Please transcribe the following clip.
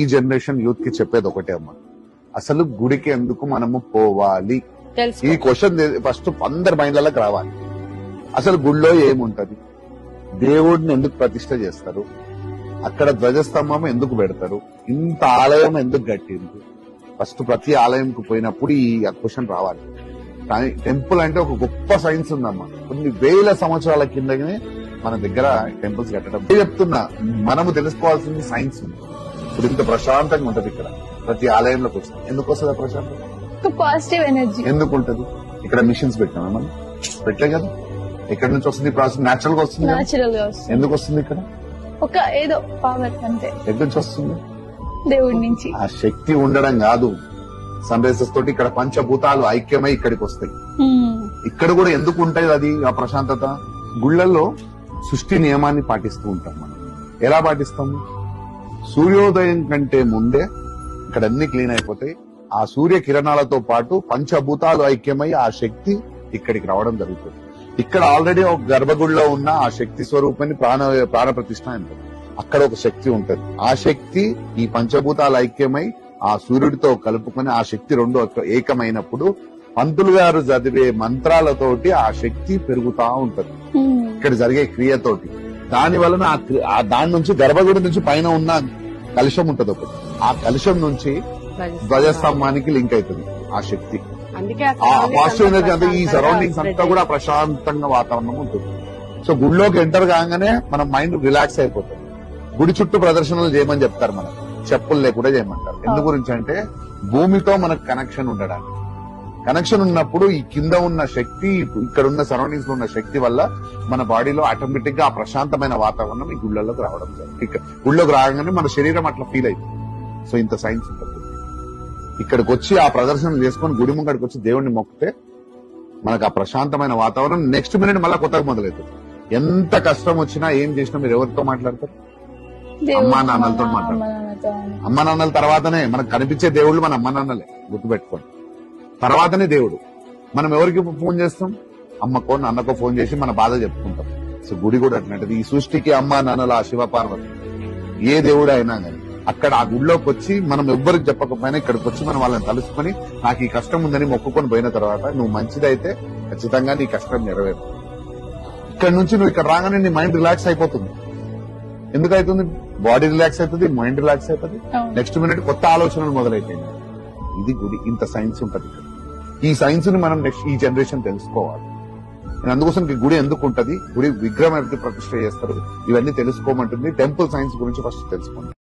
ఈ జనరేషన్ యూత్కి చెప్పేది ఒకటే అమ్మా. అసలు గుడికి ఎందుకు మనము పోవాలి? ఈ క్వశ్చన్ ఫస్ట్ అందరి మైండ్లలోకి రావాలి. అసలు గుడిలో ఏముంటది? దేవుడిని ఎందుకు ప్రతిష్ట చేస్తారు? అక్కడ ధ్వజస్తంభం ఎందుకు పెడతారు? ఇంత ఆలయం ఎందుకు కట్టింది? ఫస్ట్ ప్రతి ఆలయంకు పోయినప్పుడు ఈ క్వశ్చన్ రావాలి. కానీ టెంపుల్ అంటే ఒక గొప్ప సైన్స్ ఉందమ్మా. కొన్ని వేల సంవత్సరాల కిందనే మన దగ్గర టెంపుల్స్ కట్టడం. నేను చెప్తున్నా మనము తెలుసుకోవాల్సింది సైన్స్ ఉంది. ఇప్పుడు ఇంత ప్రశాంతంగా ఉంటది ఇక్కడ. ప్రతి ఆలయంలోకి వస్తుంది. ఎందుకు వస్తుంది ప్రశాంతం పాజిటివ్ ఎనర్జీ ఎందుకు ఉంటది? ఇక్కడ మిషన్స్ పెట్టామా మనం? పెట్టలే కదా. ఎక్కడి నుంచి వస్తుంది? ప్రాసెస్ నేచురల్గా వస్తుంది కదా? నాచురల్గా వస్తుంది. ఎందుకు వస్తుంది ఇక్కడ? ఒక ఏదో పవర్ అంతే. ఎక్కడి నుంచి వస్తుంది? దేవుడి నుంచి. ఆ శక్తి ఉండడం కాదు. సన్ రైజెస్ తోటి ఇక్కడ పంచభూతాలు ఐక్యమై ఇక్కడికి వస్తాయి. హ్మ్. ఇక్కడ కూడా ఎందుకు ఉంటాయి అది ఆ ప్రశాంతత? గుళ్ళల్లో సృష్టి నియమాన్ని పాటిస్తూ ఉంటాం మనం. ఎలా పాటిస్తాము సూర్యోదయం కంటే ముందే ఇక్కడ అన్ని క్లీన్ అయిపోతాయి. ఆ సూర్య కిరణాలతో పాటు పంచభూతాలు ఐక్యమై ఆ శక్తి ఇక్కడికి రావడం జరుగుతుంది. ఇక్కడ ఆల్రెడీ ఒక గర్భగుడిలో ఉన్న ఆ శక్తి స్వరూపాన్ని ప్రాణ ప్రాణ ప్రతిష్ట అంటారు. అక్కడ ఒక శక్తి ఉంటది. ఆ శక్తి ఈ పంచభూతాలు ఐక్యమై ఆ సూర్యుడితో కలుపుకొని ఆ శక్తి రెండు ఏకమైనప్పుడు పంతులు గారు చదివే మంత్రాలతోటి ఆ శక్తి పెరుగుతా ఉంటది. ఇక్కడ జరిగే క్రియతోటి. దాని వలన ఆ దాని నుంచి గర్భగుడి నుంచి పైన ఉన్న కలుషం ఉంటది ఒకటి. ఆ కలుషం నుంచి ధ్వజస్తంభానికి లింక్ అవుతుంది ఆ శక్తి. పాజిటివ్ ఎనర్జీ అంతా ఈ సరౌండింగ్స్ అంతా కూడా ప్రశాంతంగా వాతావరణం ఉంటుంది. సో గుడిలోకి ఎంటర్ కాగానే మన మైండ్ రిలాక్స్ అయిపోతుంది. గుడి చుట్టూ ప్రదర్శనలు చేయమని చెప్తారు మనం చెప్పులు లేకుండా చేయమంటారు. ఎందు గురించి అంటే భూమితో మనకు కనెక్షన్ ఉండడానికి. కనెక్షన్ ఉన్నప్పుడు ఈ కింద ఉన్న శక్తి ఇక్కడ ఉన్న సరౌండింగ్స్లో ఉన్న శక్తి వల్ల మన బాడీలో ఆటోమేటిక్గా ఆ ప్రశాంతమైన వాతావరణం ఈ గుళ్ళలోకి రావడం జరుగుతుంది గుళ్ళోకి రాగానే మన శరీరం అట్లా ఫీల్ అవుతుంది సో ఇంత సైన్స్ ఉంటుంది. ఇక్కడికి వచ్చి ఆ ప్రదర్శన చేసుకొని గుడి ముంగడికి వచ్చి దేవుడిని మొక్కితే మనకు ఆ ప్రశాంతమైన వాతావరణం నెక్స్ట్ మినిట్ మళ్ళీ కొత్తగా మొదలవుతుంది. ఎంత కష్టం వచ్చినా ఏం చేసినా మీరు ఎవరితో మాట్లాడతారు? అమ్మా నాన్నలతో అమ్మా మాట్లాడు. నాన్నలతో. అమ్మ నాన్నల తర్వాతనే మనకు కనిపించే దేవుళ్ళు మన అమ్మ నాన్నలే. గుర్తుపెట్టుకోండి. తర్వాతనే దేవుడు. మనం ఎవరికి ఫోన్ చేస్తాం? అమ్మకో నాన్నకో ఫోన్ చేసి మన బాధ చెప్పుకుంటాం. సో గుడి కూడా అట్లాంటిది ఈ సృష్టికి అమ్మ నాన్నల శివ పార్వతి ఏ దేవుడు అయినా కానీ. అక్కడ ఆ గుడిలోకి వచ్చి మనం ఎవ్వరికి చెప్పకపోయినా ఇక్కడికి వచ్చి మనం వాళ్ళని తలుసుకొని నాకు ఈ కష్టం ఉందని మొక్కుకొని పోయిన తర్వాత నువ్వు మంచిదైతే ఖచ్చితంగా నీ కష్టం నెరవేరు. ఇక్కడ నుంచి నువ్వు ఇక్కడ రాగానే నీ మైండ్ రిలాక్స్ అయిపోతుంది. ఎందుకు అవుతుంది బాడీ రిలాక్స్ అవుతుంది మైండ్ రిలాక్స్ అవుతుంది. నెక్స్ట్ మినిట్ కొత్త ఆలోచనలు మొదలైపోయింది ఇది గుడి. ఇంత సైన్స్ ఉంటది ఇక్కడ. ఈ సైన్స్ని మనం నెక్స్ట్ ఈ జనరేషన్ తెలుసుకోవాలి. నేను అందుకోసం గుడి ఎందుకు ఉంటది? గుడి విగ్రహం ఎందుకు ప్రతిష్ట చేస్తారు? ఇవన్నీ తెలుసుకోమంటుంది. టెంపుల్ సైన్స్ గురించి ఫస్ట్ తెలుసుకోండి.